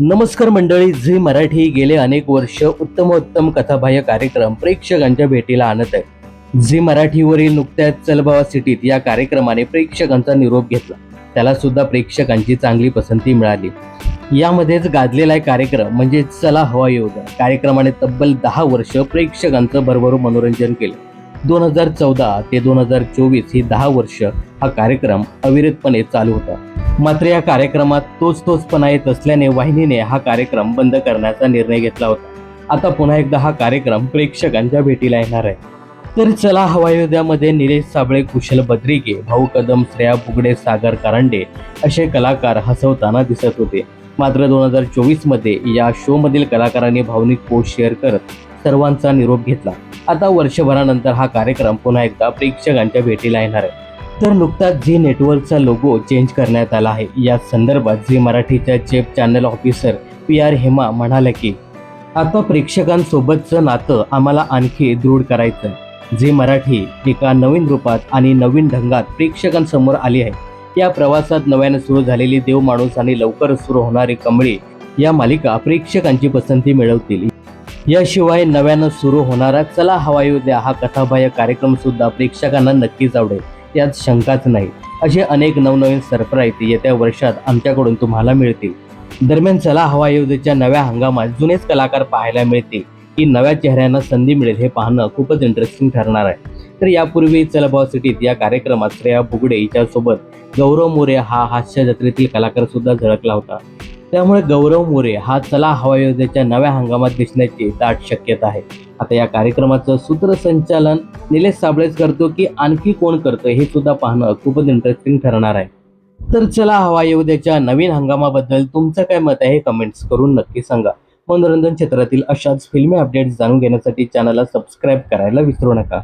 नमस्कार मंडळी झी मराठी गेले अनेक वर्ष उत्तमोत्तम कथाबाह्य कार्यक्रम प्रेक्षकांच्या भेटीला आणत आहे. झी मराठीवरील नुकत्याच चलबावा सिटीत या कार्यक्रमाने प्रेक्षकांचा निरोप घेतला. त्याला सुद्धा प्रेक्षकांची चांगली पसंती मिळाली. यामध्येच गाजलेला एक कार्यक्रम म्हणजे चला हवा येऊ द्या. कार्यक्रमाने तब्बल दहा वर्ष प्रेक्षकांचं भरभरून मनोरंजन केलं. दोन हजार चौदा ते दोन हजार चोवीस ही दहा वर्ष हा कार्यक्रम अविरतपणे चालू होता. मात्र या कार्यक्रमात तोच तोचपणा येत असल्याने वाहिनीने हा कार्यक्रम बंद करण्याचा निर्णय घेतला होता. आता पुन्हा एकदा हा कार्यक्रम प्रेक्षकांच्या भेटीला येणार आहे. तर चला हवायोद्यामध्ये निलेश साबळे कुशल बद्रिके भाऊ कदम श्रेया बुगडे सागर कारंडे असे कलाकार हसवताना दिसत होते. मात्र दोन हजार चोवीसमध्ये या शोमधील कलाकारांनी भावनिक पोस्ट शेअर करत सर्वांचा निरोप घेतला. आता वर्षभरानंतर हा कार्यक्रम पुन्हा एकदा प्रेक्षकांच्या भेटीला येणार आहे. तर नुकताच झी नेटवर्कचा लोगो चेंज करण्यात आला आहे. या संदर्भात झी मराठीच्या chief channel officer P R Hema म्हणाल्या की आता प्रेक्षकांसोबतचं नातं आम्हाला आणखी दृढ करायचं झी मराठी एका नवीन रूपात आणि नवीन ढंगात प्रेक्षकांसमोर आली आहे. या प्रवासात नव्याने सुरू झालेली देव माणूस आणि लवकरच सुरू होणारी कमळी या मालिका प्रेक्षकांची पसंती मिळवतील. याशिवाय नव्यानं सुरू होणारा चला हवाई द्या हा कथाबाह्य कार्यक्रम सुद्धा प्रेक्षकांना नक्कीच आवडेल. यात शंकाच नाही. असे अनेक नवनवीन सरप्राईज येत्या वर्षात आमच्याकडून तुम्हाला मिळतील. दरम्यान चला हवा योद्धेच्या नव्या हंगामात जुनेच कलाकार पाहायला मिळतील. की नव्या चेहऱ्यांना संधी मिळेल हे पाहणं खूपच इंटरेस्टिंग ठरणार आहे. तर यापूर्वी चलभाव सिटीत या कार्यक्रमात श्रेया बुगडे हिच्यासोबत गौरव मोरे हा हास्य जत्रेतील कलाकार सुद्धा झळकला होता. त्यामुळे गौरव मोरे हा चला हवा योद्धेच्या नव्या हंगामात दिसण्याची दाट शक्यता आहे. आता या कार्यक्रमाचं सूत्रसंचालन निलेश साबळेच करतो की आणखी कोण करतं हे सुद्धा पाहणं खूपच इंटरेस्टिंग ठरणार आहे. तर चला हवा येऊ नवीन हंगामाबद्दल तुमचं काय मत आहे हे कमेंट्स करून नक्की सांगा. मनोरंजन क्षेत्रातील अशाच फिल्मी अपडेट्स जाणून घेण्यासाठी चॅनलला सबस्क्राईब करायला विसरू नका.